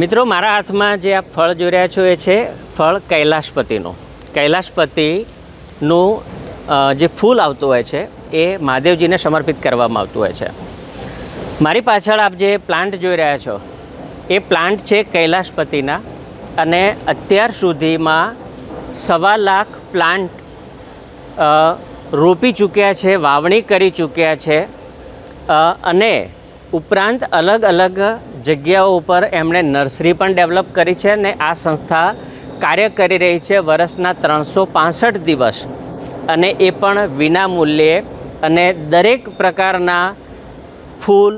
મિત્રો, મારા હાથમાં જે આપ ફળ જોઈ રહ્યા છો એ છે ફળ કૈલાશપતિનું. કૈલાશપતિનું જે ફૂલ આવતું હોય છે એ મહાદેવજીને સમર્પિત કરવામાં આવતું હોય છે. મારી પાછળ આપ જે પ્લાન્ટ જોઈ રહ્યા છો, એ પ્લાન્ટ છે કૈલાશપતિના અને અત્યાર સુધીમાં સવા લાખ પ્લાન્ટ રોપી ચૂક્યા છે, વાવણી કરી ચૂક્યા છે અને ઉપરાંત અલગ અલગ જગ્યાઓ ઉપર એમણે નર્સરી પણ ડેવલપ કરી છે અને આ સંસ્થા કાર્ય કરી રહી છે વર્ષના ત્રણસો પાસઠ દિવસ. અને એ પણ વિના મૂલ્યે અને દરેક પ્રકારના ફૂલ,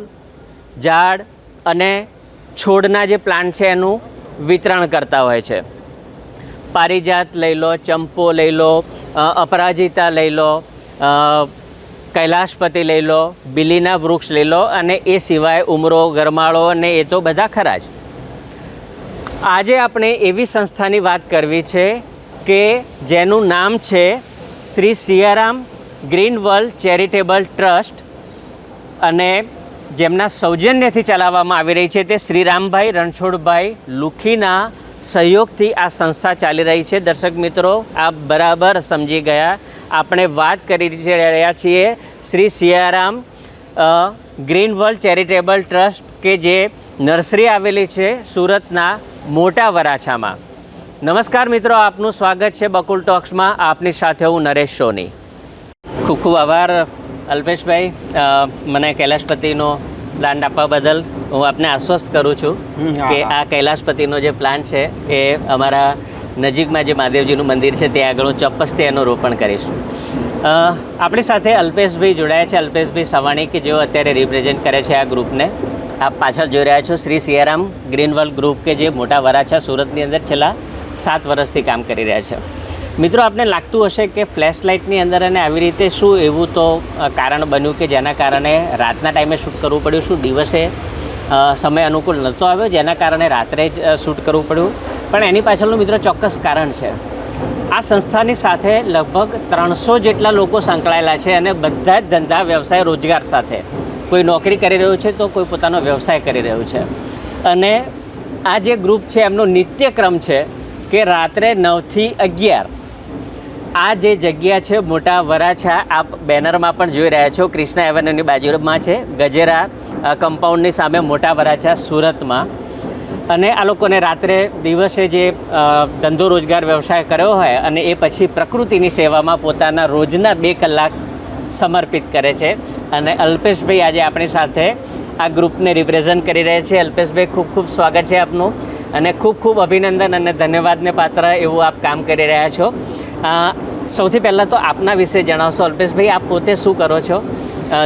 ઝાડ અને છોડના જે પ્લાન્ટ છે એનું વિતરણ કરતા હોય છે. પારિજાત લઈ લો, ચંપો લઈ લો અપરાજિતા લઈ લો કૈલાશપતિ લઈ લો, બિલીના વૃક્ષ લઈ લો અને એ સિવાય ઉમરો, ગરમાળો અને એ તો બધા ખરા જ. આજે આપણે એવી સંસ્થાની વાત કરવી છે કે જેનું નામ છે Shri Siyaram green world charitable trust અને જેમના સૌજન્યથી ચલાવવામાં આવી રહી છે તે શ્રીરામભાઈ રણછોડભાઈ લુખીના સહયોગથી આ સંસ્થા ચાલી રહી છે. દર્શક મિત્રો, આપ બરાબર સમજી ગયા આપણે વાત કરી રહ્યા છીએ Shri Siyaram green world charitable trust કે જે નર્સરી આવેલી છે સુરતના મોટા વરાછામાં. નમસ્કાર મિત્રો આપનું સ્વાગત છે બકુલ ટોક્સમાં. આપની સાથે હું નરેશ સોની. ખૂબ ખૂબ આભાર અલ્પેશભાઈ. મને કૈલાશપતિનો પ્લાન્ટ આપવા બદલ હું આપને આશ્વસ્ત કરું છું કે આ કૈલાશપતિનો જે પ્લાન છે એ અમારા નજીકમાં જે મહાદેવજીનું મંદિર છે, ત્યાં આગળ હું ચોક્કસથી એનું રોપણ કરીશ. આપણી સાથે અલ્પેશભાઈ જોડાયા છે. અલ્પેશભાઈ સવાણી કે જેઓ અત્યારે રિપ્રેઝેન્ટ કરે છે આ ગ્રુપને આપ પાછળ જોઈ રહ્યા છો શ્રી સિયારામ ગ્રીનવર્લ્ડ ગ્રુપ કે જે મોટા વરાછા સુરતની અંદર છેલ્લા સાત વર્ષથી કામ કરી રહ્યા છે. મિત્રો, આપને લાગતું હશે કે ફ્લેશ લાઇટની અંદર અને આવી રીતે શું એવું તો કારણ બન્યું કે જેના કારણે રાતના ટાઈમે શૂટ કરવું પડ્યું, શું દિવસે સમય અનુકૂળ નહોતો આવ્યો, જેના કારણે રાત્રે જ શૂટ કરવું પડ્યું. પણ એની પાછળનું મિત્રો ચોક્કસ કારણ છે. આ સંસ્થાની સાથે લગભગ ત્રણસો જેટલા લોકો સંકળાયેલા છે અને બધા જ ધંધા, વ્યવસાય, રોજગાર સાથે. કોઈ નોકરી કરી રહ્યું છે તો કોઈ પોતાનો વ્યવસાય કરી રહ્યું છે. અને આ જે ગ્રુપ છે, એમનો નિત્યક્રમ છે કે રાત્રે નવથી અગિયાર. આ જે જગ્યા છે, મોટા વરાછા, આપ બેનરમાં પણ જોઈ રહ્યા છો, ક્રિષ્ના એવન્યુની બાજુમાં છે, ગજેરા કમ્પાઉન્ડની સામે મોટા વરાછા સુરતમાં. અને આ લોકોને રાત્રે દિવસે જે ધંધો રોજગાર વ્યવસાય કર્યો હોય અને એ પછી પ્રકૃતિની સેવામાં પોતાના રોજના બે કલાક સમર્પિત કરે છે. અને અલ્પેશભાઈ આજે આપણી સાથે આ ગ્રુપને રિપ્રેઝન્ટ કરી રહ્યા છે. અલ્પેશભાઈ, ખૂબ ખૂબ સ્વાગત છે આપનું. અને ખૂબ ખૂબ અભિનંદન અને ધન્યવાદને પાત્ર એવું આપ કામ કરી રહ્યા છો. સૌથી પહેલાં તો આપના વિશે જણાવશો અલ્પેશભાઈ, આપ પોતે શું કરો છો?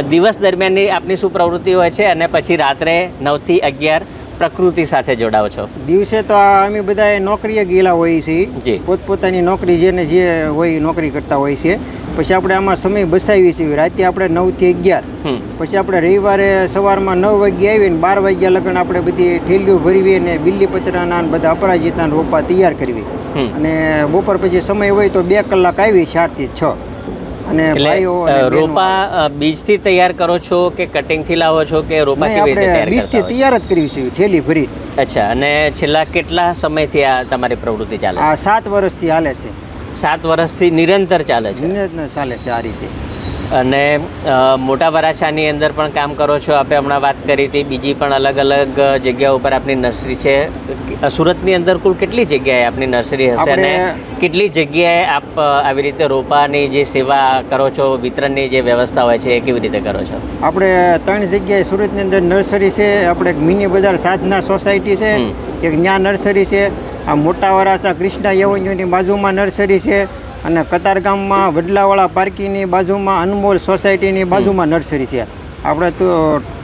દિવસ દરમિયાનની આપની શું પ્રવૃત્તિ હોય છે અને પછી રાત્રે નવથી અગિયાર પ્રકૃતિ સાથે જોડાઓ છો? દિવસે તો અમે બધા નોકરીએ ગયેલા હોઈએ જી. છીએ પોતપોતાની નોકરી જેને જે હોય નોકરી કરતા હોય છે પછી આપણે આમાં સમય બસાવીએ છીએ. રાતે આપણે નવથી અગિયાર. પછી આપણે રવિવારે સવારમાં નવ વાગ્યે આવીને બાર વાગ્યા લગન આપણે બધી ઠેલીઓ ભરવી અને બિલ્લીપત્રાના બધા અપરાજિતાના રોપા તૈયાર કરવી અને બપોર પછી સમય હોય તો બે કલાક આવી ચારથી છ. અને રોપા બીજથી તૈયાર કરો છો કે કટિંગથી લાવો છો કે રોપા કેવી રીતે તૈયાર બીજથી તૈયાર જ કરી છે ઠેલી ભરી. અચ્છા અને છેલ્લા કેટલા સમયથી આ તમારી પ્રવૃત્તિ ચાલે આ છે સાત વર્ષથી ચાલે છે. સાત વર્ષથી નિરંતર ચાલે છે? નિરંતર ચાલે છે આ રીતે. અને મોટા વરાછાની અંદર પણ કામ કરો છો. આપણે હમણાં વાત કરી હતી. બીજી પણ અલગ અલગ જગ્યા ઉપર આપની નર્સરી છે. સુરતની અંદર કુલ કેટલી જગ્યાએ આપની નર્સરી હશે? અને કેટલી જગ્યાએ આપ આવી રીતે રોપાની જે સેવા કરો છો વિતરણની જે વ્યવસ્થા હોય છે એ કેવી રીતે કરો છો? આપણે ત્રણ જગ્યાએ સુરતની અંદર નર્સરી છે. આપણે એક મિની બજાર સાધના સોસાયટી છે. એક ન્યા નર્સરી છે. આ મોટા વરાસા કૃષ્ણા યવન્યુની બાજુમાં નર્સરી છે. અને કતારગામમાં વડલાવાળા પાર્કીની બાજુમાં અનમોલ સોસાયટીની બાજુમાં નર્સરી છે. આપણે તો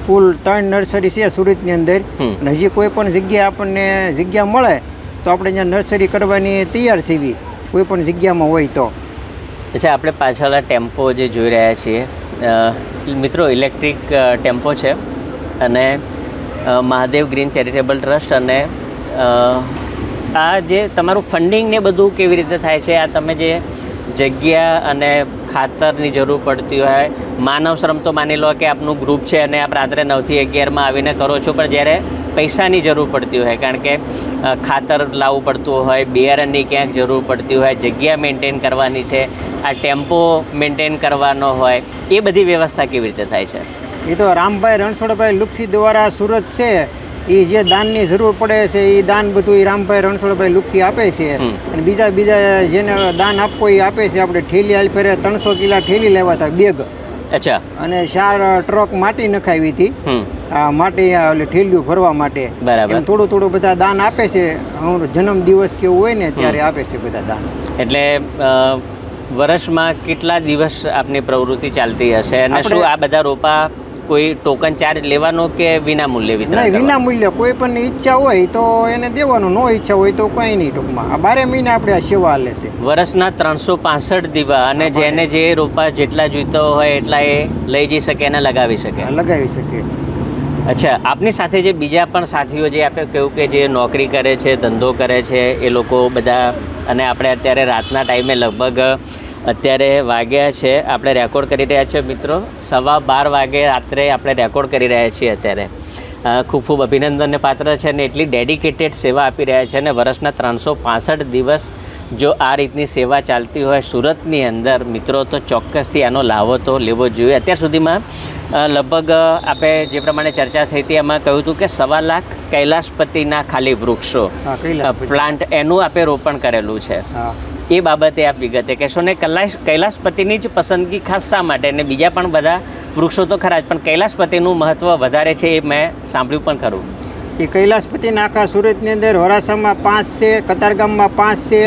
કુલ ત્રણ નર્સરી છે સુરતની અંદર. અને હજી કોઈ પણ જગ્યાએ આપણને જગ્યા મળે તો આપણે ત્યાં નર્સરી કરવાની તૈયાર છીએ કોઈ પણ જગ્યામાં હોય તો. અચ્છા આપણે પાછળ ટેમ્પો જે જોઈ રહ્યા છીએ મિત્રો ઇલેક્ટ્રિક ટેમ્પો છે. અને મહાદેવ ગ્રીન ચેરિટેબલ ટ્રસ્ટ અને આ જે તમારું ફંડિંગ ને બધું કેવી રીતે થાય છે? આ તમે જે જગ્યા અને ખાતરની જરૂર પડતી હોય, માનવ શ્રમ તો માની લો કે આપનું ગ્રુપ છે અને આપ રાત્રે નવથી અગિયારમાં આવીને કરો છો, પણ જ્યારે પૈસાની જરૂર પડતી હોય, કારણ કે ખાતર લાવવું પડતું હોય બિયારણની ક્યાંક જરૂર પડતી હોય, જગ્યા મેન્ટેન કરવાની છે, આ ટેમ્પો મેન્ટેન કરવાનો હોય, એ બધી વ્યવસ્થા કેવી રીતે થાય છે? એ તો રામભાઈ રણછોડભાઈ લુખી દ્વારા સુરત છે. એ જે દાનની જરૂર પડે છે એ દાન બધું એ રામભાઈ રણછોડભાઈ લુખી આપે છે. અને બીજા બીજા જેને દાન આપવો એ આપે છે આપણે ઠેલી હાલ ફેરે ત્રણસો કિલા ઠેલી લેવા હતા બેગ. અચ્છા. અને ચાર ટ્રક માટી નખાવી હતી. આ માટી એટલે ઠેલિયું ભરવા માટે. બરાબર. થોડું થોડું બધા દાન આપે છે અમારો જન્મ દિવસ કેવું હોય ને ત્યારે આપે છે બધા દાન. એટલે વર્ષમાં કેટલા દિવસ આપની પ્રવૃત્તિ ચાલતી હશે? અને શું આ બધા રોપા કોઈ ટોકન ચાર્જ લેવાનો કે વિના મૂલ્યે વિતરણ વિના મૂલ્ય કોઈ પણ ઈચ્છા હોય તો એને દેવાનું નો ઈચ્છા હોય તો કંઈ નહીં ટૂંકમાં. આ બારે મહિને આપણે આ સેવા હાલે છે. વર્ષના ત્રણસો પાસઠ દીવા અને જેને જે રોપા જેટલા જોઈતો હોય એટલા એ લઈ જઈ શકે અને લગાવી શકે. લગાવી શકીએ અચ્છા આપની સાથે જે બીજા પણ સાથીઓ જે આપણે કહ્યું કે જે નોકરી કરે છે ધંધો કરે છે એ લોકો બધા અને આપણે અત્યારે રાતના ટાઈમે લગભગ અત્યારે વાગ્યા છે. આપણે રેકોર્ડ કરી રહ્યા છીએ મિત્રો. સવા બાર વાગે રાત્રે આપણે રેકોર્ડ કરી રહ્યા છીએ અત્યારે. ખૂબ ખૂબ અભિનંદનને પાત્ર છે અને એટલી ડેડિકેટેડ સેવા આપી રહ્યા છે અને વર્ષના ત્રણસો પાસઠ દિવસ જો આ રીતની સેવા ચાલતી હોય સુરતની અંદર મિત્રો તો ચોક્કસથી આનો લાવો તો લેવો જોઈએ. અત્યાર સુધીમાં લગભગ આપણે જે પ્રમાણે ચર્ચા થઈ હતી એમાં કહ્યું હતું કે સવા લાખ કૈલાશપતિના ખાલી વૃક્ષો પ્લાન્ટ એનું આપણે રોપણ કરેલું છે. એ બાબતે આપ વિગતે કહેશો ને કૈલાશ કૈલાશપતિની જ પસંદગી ખાસ શા માટે? ને બીજા પણ બધા વૃક્ષો તો ખરા જ પણ કૈલાશપતિનું મહત્ત્વ વધારે છે એ મેં સાંભળ્યું પણ ખરું. એ કૈલાશપતિના આખા સુરતની અંદર વરાસામાં પાંચ છે કતારગામમાં પાંચ છે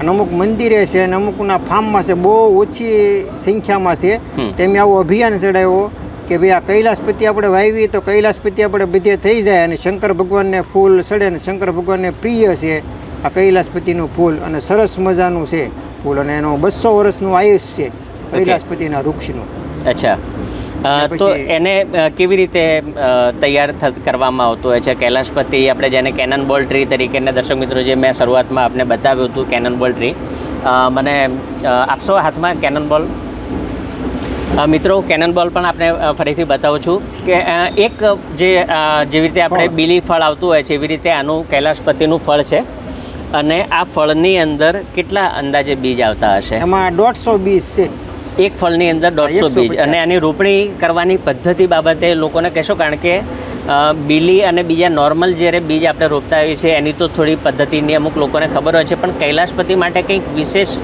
અને અમુક મંદિરે છે અને અમુકના ફાર્મમાં છે બહુ ઓછી સંખ્યામાં છે. તેમણે તેમ આવું અભિયાન ચડાવ્યો કે ભાઈ આ કૈલાસપતિ આપણે વાવી તો કૈલાસપતિ આપણે બધે થઈ જાય અને શંકર ભગવાનને ફૂલ ચડે અને શંકર ભગવાનને પ્રિય છે. આ કૈલાસપતિનું ફૂલ અને સરસ મજાનું છે ફૂલ અને એનું બસો વર્ષનું આયુષ છે કૈલાસપતિના વૃક્ષનું. અચ્છા. તો એને કેવી રીતે તૈયાર કરવામાં આવતું હોય છે? કૈલાશપતિ આપણે જેને કેનન બોલ ટ્રી તરીકે ને દર્શક મિત્રો જે મેં શરૂઆતમાં આપને બતાવ્યું હતું કેનન બોલ ટ્રી મને આપશો હાથમાં કેનન બોલ મિત્રો કેનન બોલ પણ આપણે ફરીથી બતાવું છું કે એક જે જેવી રીતે આપણે બીલી ફળ આવતું હોય છે એવી રીતે આનું કૈલાશપતિનું ફળ છે. અને આ ફળની અંદર કેટલા અંદાજે બીજ આવતા હશે? એમાં દોઢસો બીજ છે. એક ફળની અંદર દોઢસો બીજ. અને આની રોપણી કરવાની પદ્ધતિ બાબતે લોકોને કહેશો? કારણ કે બીલી અને બીજા નોર્મલ જ્યારે બીજ આપણે રોપતા હોઈએ છીએ એની તો થોડી પદ્ધતિની અમુક લોકોને ખબર હોય છે પણ કૈલાશપતિ માટે કંઈક વિશેષ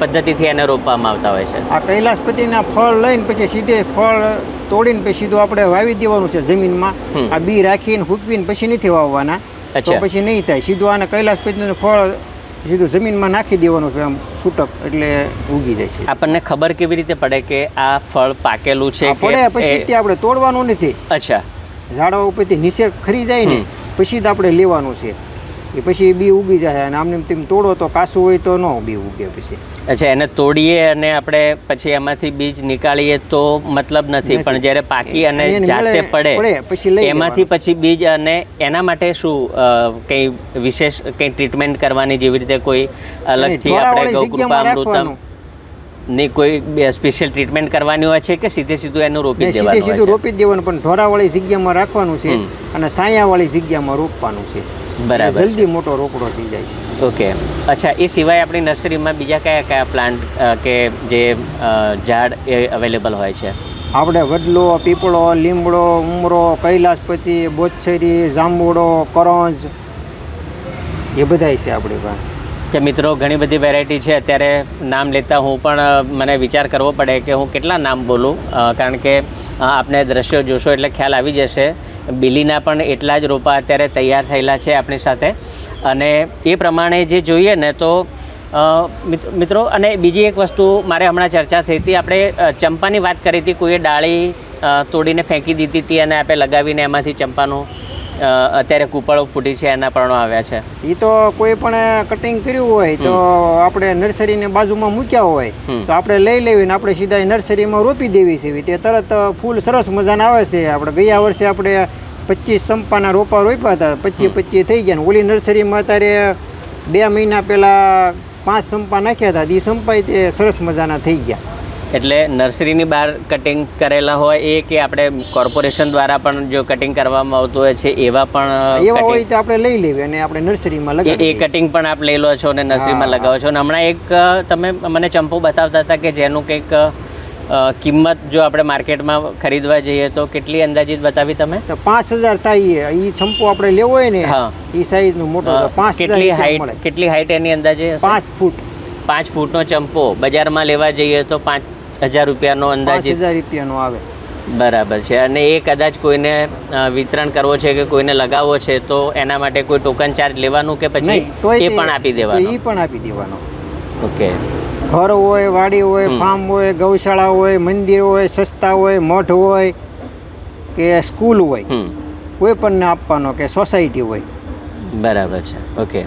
પદ્ધતિથી એને રોપવામાં આવતા હોય છે. આ કૈલાસપતિના ફળ લઈને પછી સીધે ફળ તોડીને પછી સીધું આપણે વાવી દેવાનું છે જમીનમાં. આ બી રાખીને હૂકવીને પછી નથી વાવવાના. તો. પછી નહીં થાય. સીધું આને કૈલાસપતિનું ફળ સીધું જમીનમાં નાખી દેવાનું છે આમ છૂટક એટલે ઉગી જાય છે. આપણને ખબર કેવી રીતે પડે કે આ ફળ પાકેલું છે પડે પછી આપણે તોડવાનું નથી. અચ્છા. ઝાડવા ઉપરથી નીચે ખરી જાય ને પછી જ આપણે લેવાનું છે. એ પછી બી ઉગી જાય અને આમને તેમ તોડો તો કાસું હોય તો ન બી ઉગે પછી. અચ્છા એને તોડીએ અને આપણે પછી એમાંથી બીજ નીકાળીએ તો મતલબ નથી. પણ જ્યારે પાકી અને જાતે પડે પછી એમાંથી પછી બીજ અને એના માટે શું કંઈ વિશેષ કંઈ ટ્રીટમેન્ટ કરવાની જેવી રીતે કોઈ અલગથી આપણે ગૌકૃપા અમૃતમની કોઈ સ્પેશિયલ ટ્રીટમેન્ટ કરવાની હોય છે કે સીધે સીધું એનું રોપી દેવાનું સીધે સીધું રોપી દેવાનું પણ ઢોરાવાળી જગ્યામાં રાખવાનું છે અને સાયાવાળી જગ્યામાં રોપવાનું છે. બરાબર જલ્દી મોટો રોકડો થઈ જાય છે. ઓકે. અચ્છા એ સિવાય આપણી નર્સરીમાં બીજા કયા કયા પ્લાન્ટ કે જે ઝાડ એ અવેલેબલ હોય છે? આપણે વડલો પીપળો લીમડો ઉમરો કૈલાસપતિ બોચ્છરી જાંબુડો કરંજ એ બધાય છે આપણી પાસે. કે મિત્રો ઘણી બધી વેરાયટી છે. અત્યારે નામ લેતા હું પણ મને વિચાર કરવો પડે કે હું કેટલા નામ બોલું કારણ કે આપને દ્રશ્યો જોશો એટલે ખ્યાલ આવી જશે. બિલીના પણ એટલા જ રોપા અત્યારે તૈયાર થયેલા છે આપણી સાથે. અને એ પ્રમાણે જે જોઈએ ને તો મિત્રો, અને બીજી એક વસ્તુ મારે હમણાં ચર્ચા થઈ હતી. આપણે ચંપાની વાત કરી હતી, કોઈએ ડાળી તોડીને ફેંકી દીધી હતી અને આપણે લગાવીને એમાંથી ચંપાનું અત્યારે કૂપળો ફૂટી છે એના પર્ણો આવ્યા છે. એ તો કોઈ પણ કટિંગ કર્યું હોય તો આપણે નર્સરીને બાજુમાં મૂક્યા હોય તો આપણે લઈ લેવી ને આપણે સીધા નર્સરીમાં રોપી દેવી છે. તે તરત ફૂલ સરસ મજાના આવે છે. આપણે ગયા વર્ષે આપણે પચીસ સંપાના રોપા રોપ્યા હતા. પચીસ પચીસ થઈ ગયા ને ઓલી નર્સરીમાં અત્યારે બે મહિના પહેલાં પાંચ સંપા નાખ્યા હતા. એ સંપાઈ તે સરસ મજાના થઈ ગયા. એટલે નર્સરીની બહાર કટિંગ કરેલા હોય એ કે આપણે કોર્પોરેશન દ્વારા પણ જો કટિંગ કરવામાં આવતું હોય છે એવા પણ એવા હોય તો આપણે લઈ લેવી અને આપણે નર્સરીમાં એ એ કટિંગ પણ આપ લઈ લો છો અને નર્સરીમાં લગાવો છો. અને હમણાં એક તમે મને ચંપો બતાવતા હતા કે જેનું કંઈક કિંમત જો આપણે માર્કેટમાં ખરીદવા જઈએ તો કેટલી અંદાજિત બતાવી તમે? તો પાંચ હજાર થાય એ. ચંપો આપણે લેવો હોય ને હા. એ સાઈઝનું મોટો પાંચ કેટલી હાઈટ કેટલી હાઈટ એની અંદાજે પાંચ ફૂટ. પાંચ ફૂટનો ચંપો. બજારમાં લેવા જઈએ તો પાંચ હજાર રૂપિયાનો અંદાજિત. હજાર રૂપિયાનો આવે. બરાબર છે. અને એ કદાચ કોઈને વિતરણ કરવો છે કે કોઈને લગાવવો છે તો એના માટે કોઈ ટોકન ચાર્જ લેવાનું કે પછી એ પણ આપી દેવાનું? એ પણ આપી દેવાનો. ઓકે ઘર હોય વાડી હોય. ફાર્મ હોય ગૌશાળા હોય મંદિર હોય સસ્તા હોય મઠ હોય કે સ્કૂલ હોય કોઈ પણ આપવાનો કે સોસાયટી હોય. બરાબર છે. ઓકે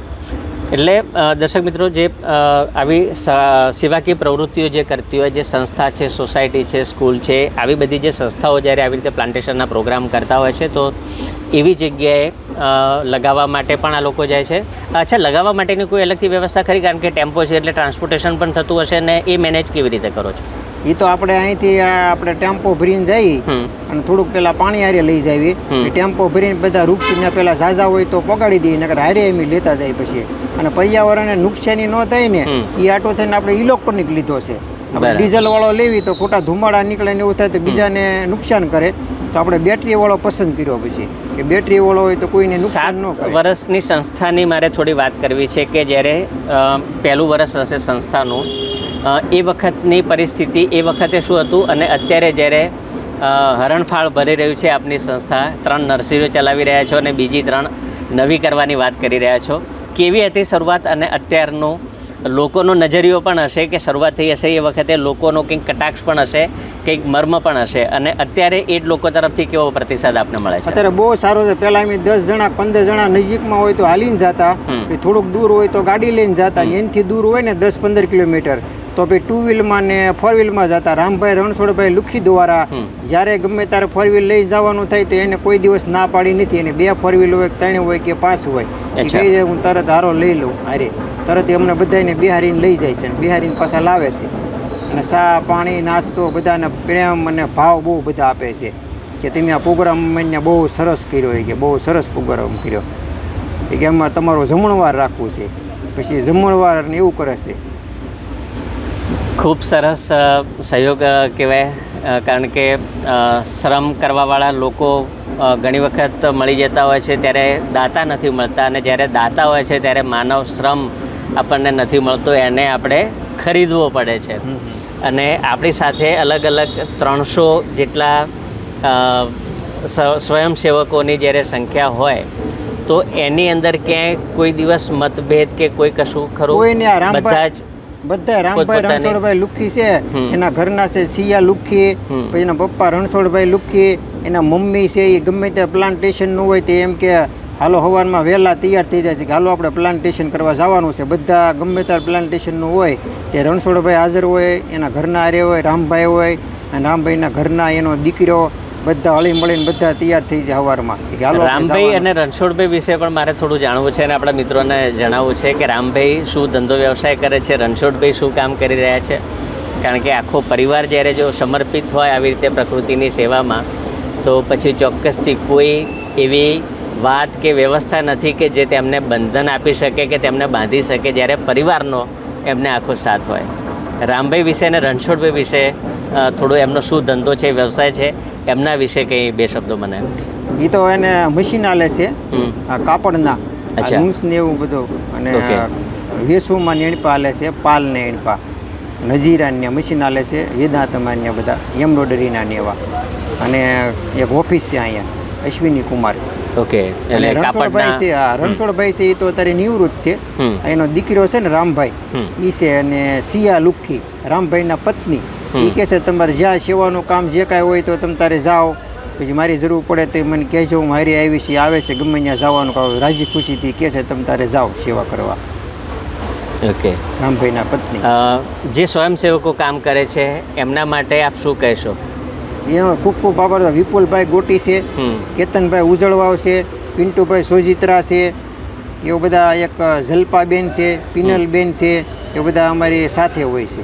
એટલે દર્શક મિત્રો, જે આવી સેવાકીય પ્રવૃત્તિઓ જે કરતી હોય, જે સંસ્થા છે, સોસાયટી છે, સ્કૂલ છે, આવી બધી જે સંસ્થાઓ જ્યારે આવી રીતે પ્લાન્ટેશનના પ્રોગ્રામ કરતા હોય છે, તો એવી જગ્યાએ લગાવવા માટે પણ આ લોકો જાય છે. અચ્છા, લગાવવા માટેની કોઈ અલગથી વ્યવસ્થા ખરી? કારણ કે ટેમ્પો છે એટલે ટ્રાન્સપોર્ટેશન પણ થતું હશે ને એ મેનેજ કેવી રીતે કરો છો? એ તો આપણે અહીંથી આપણે ટેમ્પો ભરીને જઈ અને થોડુંક પેલા પાણી હારે લઈ જાવી. ટેમ્પો ભરીને બધા વૃક્ષને પેલા ઝાઝા હોય તો પગાડી દઈએ નકર હારે એમ લેતા જાય પછી. અને પર્યાવરણને નુકસાની ન થાય ને એ આટો થઈને આપણે ઇલેક્ટ્રોનિક લીધો છે. ડીઝલ વાળો લેવી તો ખોટા ધુમાડા નીકળે ને એવું થાય તો બીજાને નુકસાન કરે. તો આપણે બેટરી વાળો પસંદ કર્યો પછી. કે બેટરી વાળો હોય તો કોઈને નુકસાન ન કરે. વર્ષની સંસ્થાની મારે થોડી વાત કરવી છે કે જ્યારે પહેલું વર્ષ હશે સંસ્થાનું એ વખતની પરિસ્થિતિ એ વખતે શું હતું અને અત્યારે જ્યારે હરણફાળ ભરી રહ્યું છે આપની સંસ્થા ત્રણ નર્સરીઓ ચલાવી રહ્યા છો અને બીજી ત્રણ નવી કરવાની વાત કરી રહ્યા છો. કેવી હતી શરૂઆત અને અત્યારનું? લોકોનો નજરિયો પણ હશે કે શરૂઆત થઈ હશે એ વખતે લોકોનો કંઈક કટાક્ષ પણ હશે કંઈક મર્મ પણ હશે અને અત્યારે એ જ લોકો તરફથી કેવો પ્રતિસાદ આપને મળે છે? અત્યારે બહુ સારો છે. પહેલાં અમે દસ જણા પંદર જણા નજીકમાં હોય તો હાલીને જતા. થોડુંક દૂર હોય તો ગાડી લઈને જતા. એનથી દૂર હોય ને દસ પંદર કિલોમીટર. તો પછી ટુ વ્હીલમાં ને ફોર વ્હીલમાં જતા. રામભાઈ રણછોડભાઈ લુખી દ્વારા જ્યારે ગમે ત્યારે ફોર વ્હીલ લઈ જવાનું થાય તો એને કોઈ દિવસ ના પાડી નથી. એને બે ફોર વ્હીલ હોય કે ત્રણ હોય કે પાંચ હોય. એ કહી જાય હું તરત હારો લઈ લઉં હારે. તરત એ અમને બધાને બિહારીને લઈ જાય છે બિહારીને પાછા લાવે છે. અને ચા પાણી નાસ્તો બધાને પ્રેમ અને ભાવ બહુ બધા આપે છે. કે તમે આ પ્રોગ્રામ મને બહુ સરસ કર્યો એ કે બહુ સરસ પ્રોગ્રામ કર્યો. એ કે અમારે તમારો જમણવાર રાખવું છે. પછી જમણવાર ને એવું કરે છે. ખૂબ સરસ સહયોગ કહેવાય. કારણ કે શ્રમ કરવાવાળા લોકો ઘણી વખત મળી જતા હોય છે ત્યારે દાતા નથી મળતા. અને જ્યારે દાતા હોય છે ત્યારે માનવ શ્રમ આપણને નથી મળતો એને આપણે ખરીદવો પડે છે. અને આપણી સાથે અલગ અલગ ત્રણસો જેટલા સ્વયંસેવકોની જ્યારે સંખ્યા હોય તો એની અંદર ક્યાંય કોઈ દિવસ મતભેદ કે કોઈ કશું ખરું? બધા જ બધા રામભાઈ રણછોડભાઈ લુખી છે. એના ઘરના છે સિયા લુખી. પછી એના પપ્પા રણછોડભાઈ લુખી. એના મમ્મી છે એ ગમે તે પ્લાન્ટેશનનું હોય તે એમ કે હાલો હવારમાં વહેલા તૈયાર થઈ જાય છે કે હાલો આપણે પ્લાન્ટેશન કરવા જવાનું છે. બધા ગમે ત્યારે પ્લાન્ટેશનનું હોય તે રણછોડભાઈ હાજર હોય એના ઘરના આરે હોય રામભાઈ હોય અને રામભાઈના ઘરના એનો દીકરો બધા હળી મળીને બધા તૈયાર થઈ જાય આપણે રામભાઈ અને રણછોડભાઈ વિશે પણ મારે થોડું જાણવું છે અને આપણા મિત્રોને જણાવવું છે કે રામભાઈ શું ધંધો વ્યવસાય કરે છે રણછોડભાઈ શું કામ કરી રહ્યા છે? કારણ કે આખો પરિવાર જ્યારે જો સમર્પિત હોય આવી રીતે પ્રકૃતિની સેવામાં તો પછી ચોક્કસથી કોઈ એવી વાત કે વ્યવસ્થા નથી કે જે તેમને બંધન આપી શકે કે તેમને બાંધી શકે જ્યારે પરિવારનો એમને આખો સાથ હોય. રામભાઈ વિશે અને રણછોડભાઈ વિશે થોડું એમનો શું ધંધો છે વ્યવસાય છે એમના વિશે કંઈ બે શબ્દો મને. એ તો એને મશીન આલે છે કાપડના. લૂંસ ને એવું બધું. અને. વેસુમાં નેણપા આલે છે પાલ ને એણપા નજીરાન્ય મશીન આલે છે વેદાંતમાન્ય બધા એમ્બ્રોડરીના ને એવા. અને એક ઓફિસ છે અહીંયા અશ્વિની કુમાર. ઓકે એટલે રણછોડભાઈ છે હા રણછોડભાઈ છે એ તો અત્યારે નિવૃત્ત છે. એનો દીકરો છે ને રામભાઈ. એ છે અને સિયા લુખી રામભાઈના પત્ની. એ કહે છે તમારે જ્યાં સેવાનું કામ જે કાંઈ હોય તો તમે તારે જાઓ. પછી મારી જરૂર પડે તો મને કહેજો હું મારી આવી છે આવે છે ગમે ત્યાં જવાનું કહો રાજી ખુશીથી કહે છે તમે તારે જાઓ સેવા કરવા. ઓકે. રામભાઈના પત્ની. જે સ્વયંસેવકો કામ કરે છે એમના માટે આપ શું કહેશો? એમાં ખૂબ ખૂબ આભાર. વિપુલભાઈ ગોટી છે કેતનભાઈ ઉજળવાવ છે પિન્ટુભાઈ સોજિત્રા છે એવો બધા એક જલપાબેન છે પિનલબેન છે એ બધા અમારી સાથે હોય છે.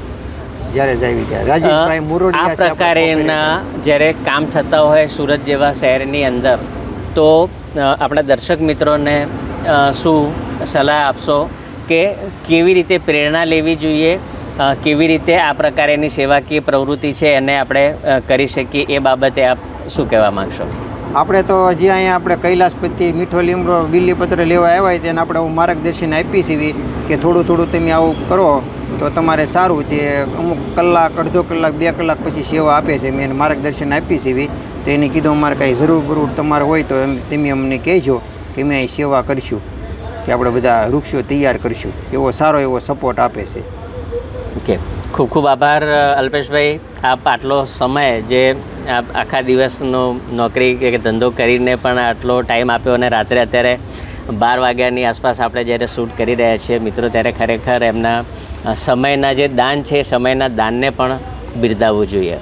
જ્યારે જાવી ગયા. રાજેશભાઈ અ, આ પ્રકારેના જ્યારે કામ થતા હોય સુરત જેવા શહેરની અંદર તો આપણા દર્શક મિત્રોને શું સલાહ આપશો કે કેવી રીતે પ્રેરણા લેવી જોઈએ? કેવી રીતે આ પ્રકારેની સેવાકીય પ્રવૃત્તિ છે એને આપણે કરી શકીએ એ બાબતે આપ શું કહેવા માગશો? આપણે તો હજી અહીંયા આપણે કૈલાસપતિ મીઠો લીમડો બિલીપત્ર લેવા આવ્યા હોય તેને આપણે માર્ગદર્શન આપી છીએ કે થોડું થોડું તમે આવું કરો. તો તમારે સારું તે અમુક કલાક, અડધો કલાક, બે કલાક પછી સેવા આપે છે. મેં માર્ગદર્શન આપી છીએ તો એને કીધું, અમારે કાંઈ જરૂર બરૂર તમારે હોય તો એમ, તમે અમને કહેજો કે અમે અહીં સેવા કરીશું, કે આપણે બધા વૃક્ષો તૈયાર કરીશું. એવો સારો એવો સપોર્ટ આપે છે. ઓકે. ખૂબ ખૂબ આભાર અલ્પેશભાઈ. આપ આટલો સમય જે આપ આખા દિવસનો નોકરી કે ધંધો કરીને પણ આટલો ટાઈમ આપ્યો અને રાત્રે અત્યારે બાર વાગ્યાની આસપાસ આપણે જ્યારે શૂટ કરી રહ્યા છીએ, મિત્રો, ત્યારે ખરેખર એમના સમયના જે દાન છે એ સમયના દાનને પણ બિરદાવવું જોઈએ.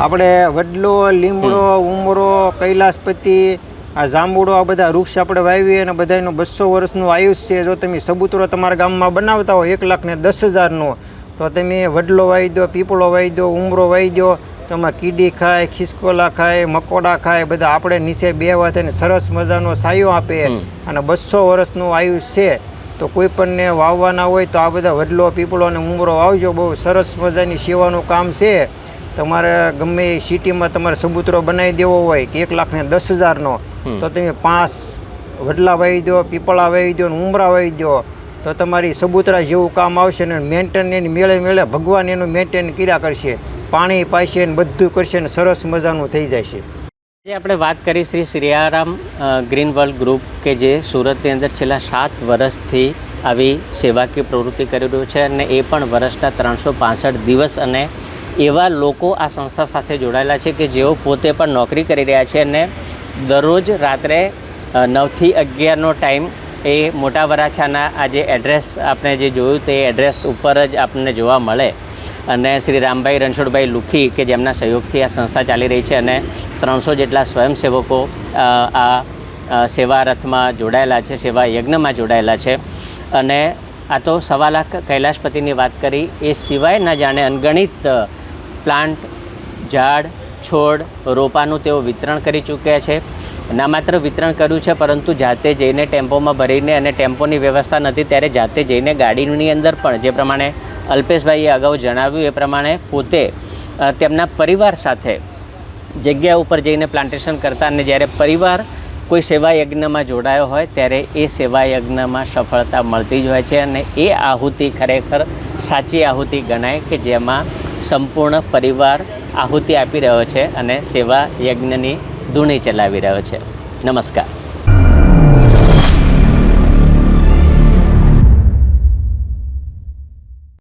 આપણે વડલો લીમડો ઉમરો કૈલાસપતિ આ જાંબુડો આ બધા વૃક્ષ આપણે વાવીએ અને બધાનું બસો વર્ષનું આયુષ્ય છે. જો તમે સબૂતરો તમારા ગામમાં બનાવતા હો એક લાખ ને દસ હજારનો તો તમે વડલો વાવી દો પીપળો વાવી દો ઉમરો વાવી દો તેમાં કીડી ખાય ખિસકોલા ખાય મકોડા ખાય બધા આપણે નીચે બે વાત સરસ મજાનો સાયો આપે. અને બસો વર્ષનું આયુષ્ય છે. તો કોઈ પણને વાવવાના હોય તો આ બધા વડલો પીપળો અને ઉમરો વાવજો. બહુ સરસ મજાની સેવાનું કામ છે. તમારે ગમે એ સિટીમાં તમારે સબૂતરો બનાવી દેવો હોય કે એક લાખ ને દસ હજારનો તો તમે પાંચ વડલા વાવી દો પીપળા વાવી દો ને ઉમરા વાવી દો. તો તમારી સબૂતરા જેવું કામ આવશે ને મેન્ટેન એની મેળે મેળે ભગવાન એનું મેન્ટેન કર્યા કરશે. પાણી પાશે ને બધું કરશે ને સરસ મજાનું થઈ જશે આજે આપણે વાત કરી Shri Shriyaram green world group કે જે સુરતની અંદર છેલ્લા સાત વર્ષથી આવી સેવાકીય પ્રવૃત્તિ કરી રહ્યું છે અને એ પણ વર્ષના ત્રણસો દિવસ અને એવા લોકો આ સંસ્થા સાથે જોડાયેલા છે કે જેઓ પોતે પણ નોકરી કરી રહ્યા છે અને દરરોજ રાત્રે નવથી અગિયારનો ટાઈમ એ મોટા વરાછાના આ જે એડ્રેસ આપણે જે જોયું તે એડ્રેસ ઉપર જ આપણને જોવા મળે. અને શ્રી રામભાઈ રણછોડભાઈ લુખી કે જેમના સહયોગથી આ સંસ્થા ચાલી રહી છે અને ત્રણસો જેટલા સ્વયંસેવકો આ સેવા રથમાં જોડાયેલા છે, સેવા યજ્ઞમાં જોડાયેલા છે. અને આ તો સવા લાખ કૈલાશપતિની વાત કરી, એ સિવાય ના જાણે અનગણિત પ્લાન્ટ, ઝાડ, છોડ, રોપાનું તેઓ વિતરણ કરી ચૂક્યા છે. ના માત્ર વિતરણ કર્યું છે, પરંતુ જાતે જઈને ટેમ્પોમાં ભરીને અને ટેમ્પોની વ્યવસ્થા નથી, ત્યારે જાતે જઈને ગાડીની અંદર પણ, જે પ્રમાણે અલ્પેશભાઈએ અગાઉ જણાવ્યું એ પ્રમાણે પોતે તેમના પરિવાર સાથે જગ્યા ઉપર જઈને પ્લાન્ટેશન કરતા અને જ્યારે પરિવાર કોઈ સેવા યજ્ઞમાં જોડાયો હોય, ત્યારે એ સેવા યજ્ઞમાં સફળતા મળતી જ હોય છે અને એ આહુતિ ખરેખર સાચી આહુતિ ગણાય કે જેમાં સંપૂર્ણ પરિવાર આહુતિ આપી રહ્યો છે અને સેવા યજ્ઞની ધૂણી ચલાવી રહ્યો છે. નમસ્કાર.